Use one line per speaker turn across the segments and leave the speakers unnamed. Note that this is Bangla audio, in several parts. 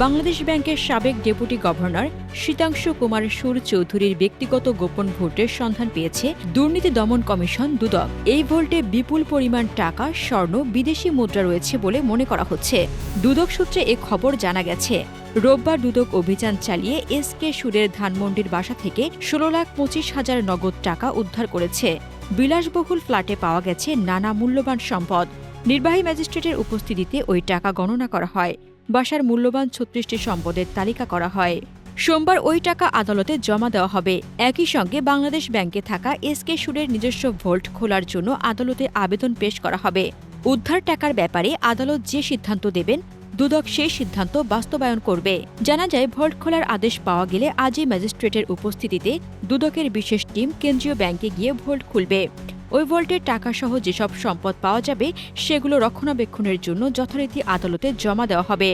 বাংলাদেশ ব্যাংকের সাবেক ডেপুটি গভর্নর শীতাংশু কুমার সুর চৌধুরীর ব্যক্তিগত গোপন ভোটের সন্ধান পেয়েছে দুর্নীতি দমন কমিশন দুদক। এই ভোল্টে বিপুল পরিমাণ টাকা, স্বর্ণ, বিদেশি মুদ্রা রয়েছে বলে মনে করা হচ্ছে। দুদক সূত্রে এ খবর জানা গেছে, রোববার দুদক অভিযান চালিয়ে এস কে সুরের ধানমন্ডির বাসা থেকে ষোলো লাখ পঁচিশ হাজার নগদ টাকা উদ্ধার করেছে। বিলাসবহুল ফ্ল্যাটে পাওয়া গেছে নানা মূল্যবান সম্পদ। নির্বাহী ম্যাজিস্ট্রেটের উপস্থিতিতে ওই টাকা গণনা করা হয়। বাসার মূল্যবান ছত্রিশটি সম্পদের তালিকা করা হয়। সোমবার ওই টাকা আদালতে জমা দেওয়া হবে। একই সঙ্গে বাংলাদেশ ব্যাংকে থাকা এসকে সুরের নিজস্ব ভোল্ট খোলার জন্য আদালতে আবেদন পেশ করা হবে। উদ্ধার টাকার ব্যাপারে আদালত যে সিদ্ধান্ত দেবেন, দুদক সেই সিদ্ধান্ত বাস্তবায়ন করবে। জানা যায়, ভোল্ট খোলার আদেশ পাওয়া গেলে আজই ম্যাজিস্ট্রেটের উপস্থিতিতে দুদকের বিশেষ টিম কেন্দ্রীয় ব্যাংকে গিয়ে ভোল্ট খুলবে। ওই ভোল্টের টাকাসহ যেসব সম্পদ পাওয়া যাবে, সেগুলো রক্ষণাবেক্ষণের জন্য যথারীতি আদালতে জমা দেওয়া হবে।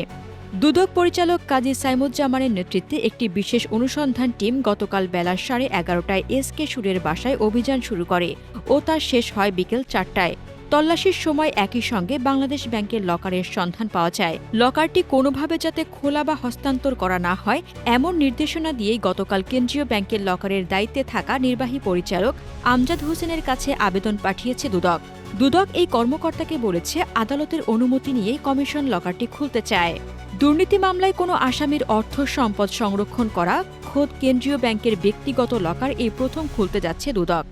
দুদক পরিচালক কাজী সাইমুজ্জামানের নেতৃত্বে একটি বিশেষ অনুসন্ধান টিম গতকাল বেলা সাড়ে এগারোটায় এস কে সুরের বাসায় অভিযান শুরু করে ও তা শেষ হয় বিকেল চারটায়। তল্লাশির সময় একই সঙ্গে বাংলাদেশ ব্যাংকের লকারের সন্ধান পাওয়া যায়। লকারটি কোনোভাবে যাতে খোলা বা হস্তান্তর করা না হয়, এমন নির্দেশনা দিয়েই গতকাল কেন্দ্রীয় ব্যাংকের লকারের দায়িত্বে থাকা নির্বাহী পরিচালক আমজাদ হোসেনের কাছে আবেদন পাঠিয়েছে দুদক। দুদক এই কর্মকর্তাকে বলেছে, আদালতের অনুমতি নিয়েই কমিশন লকারটি খুলতে চায়। দুর্নীতি মামলায় কোনো আসামির অর্থ সম্পদ সংরক্ষণ করা, খোদ কেন্দ্রীয় ব্যাংকের ব্যক্তিগত লকার এই প্রথম খুলতে যাচ্ছে দুদক।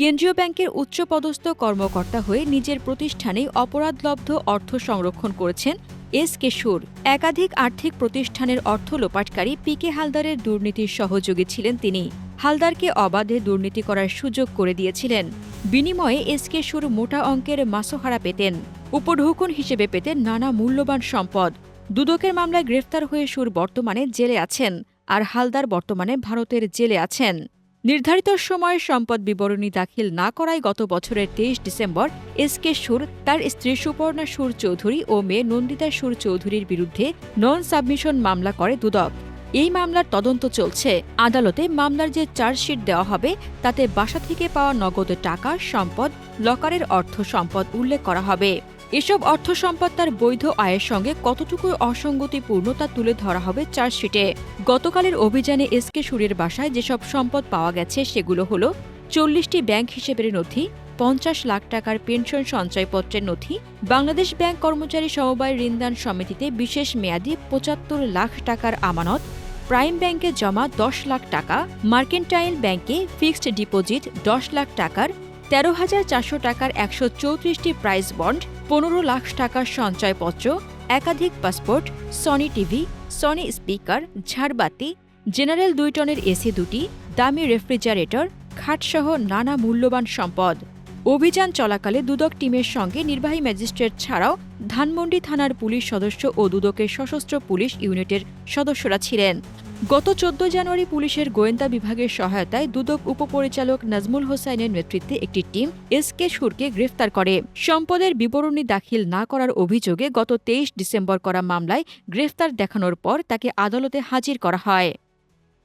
কেন্দ্রীয় ব্যাংকের উচ্চপদস্থ কর্মকর্তা হয়ে নিজের প্রতিষ্ঠানে অপরাধলব্ধ অর্থ সংরক্ষণ করেছেন এস কেশুর। একাধিক আর্থিক প্রতিষ্ঠানের অর্থ লোপাটকারী পি কে হালদারের দুর্নীতির সহযোগী ছিলেন তিনি। হালদারকে অবাধে দুর্নীতি করার সুযোগ করে দিয়েছিলেন। বিনিময়ে এস কে সুর মোটা অঙ্কের মাসোহারা পেতেন। উপঢৌকন হিসেবে পেতেন নানা মূল্যবান সম্পদ। দুদকের মামলায় গ্রেফতার হয়ে সুর বর্তমানে জেলে আছেন। আর হালদার বর্তমানে ভারতের জেলে আছেন। নির্ধারিত সময়ে সম্পদ বিবরণী দাখিল না করায় গত বছরের তেইশ ডিসেম্বর এস কে সুর, তার স্ত্রী সুপর্ণা সুর চৌধুরী ও মেয়ে নন্দিতা সুর চৌধুরীর বিরুদ্ধে নন সাবমিশন মামলা করে দুদক। এই মামলার তদন্ত চলছে। আদালতে মামলার যে চার্জশিট দেওয়া হবে, তাতে বাসা থেকে পাওয়া নগদ টাকা, সম্পদ, লকারের অর্থ সম্পদ উল্লেখ করা হবে। এসব অর্থ সম্পদ তার বৈধ আয়ের সঙ্গে কতটুকু অসঙ্গতিপূর্ণ তা তুলে ধরা হবে চার্জশিটে। গতকালের অভিযানে এসকে সুরের বাসায় যেসব সম্পদ পাওয়া গেছে সেগুলো হল চল্লিশটি ব্যাংক হিসেবের নথি, পঞ্চাশ লাখ টাকার পেনশন সঞ্চয়পত্রের নথি, বাংলাদেশ ব্যাংক কর্মচারী সমবায় ঋণদান সমিতিতে বিশেষ মেয়াদি পঁচাত্তর লাখ টাকার আমানত, প্রাইম ব্যাংকে জমা দশ লাখ টাকা, মার্কেন্টাইল ব্যাংকে ফিক্সড ডিপোজিট দশ লাখ টাকার, তেরো হাজার চারশো টাকার একশো চৌত্রিশটি প্রাইস বন্ড পনেরো লাখ টাকার সঞ্চয়পত্র, একাধিক passport Sony TV Sony speaker, ঝাড়বাতি, general দুই টনের এসি দুটি, দামি রেফ্রিজারেটর, খাটসহ নানা মূল্যবান সম্পদ। অভিযান চলাকালে দুদক টিমের সঙ্গে নির্বাহী ম্যাজিস্ট্রেট ছাড়াও ধানমন্ডি থানার পুলিশ সদস্য ও দুদকের সশস্ত্র পুলিশ ইউনিটের সদস্যরা ছিলেন। গত চোদ্দ জানুয়ারি পুলিশের গোয়েন্দা বিভাগের সহায়তায় দুদক উপপরিচালক নাজমুল হোসাইনের নেতৃত্বে একটি টিম এস কে সুরকে গ্রেফতার করে। সম্পদের বিবরণী দাখিল না করার অভিযোগে গত তেইশ ডিসেম্বর করা মামলায় গ্রেফতার দেখানোর পর তাকে আদালতে হাজির করা হয়।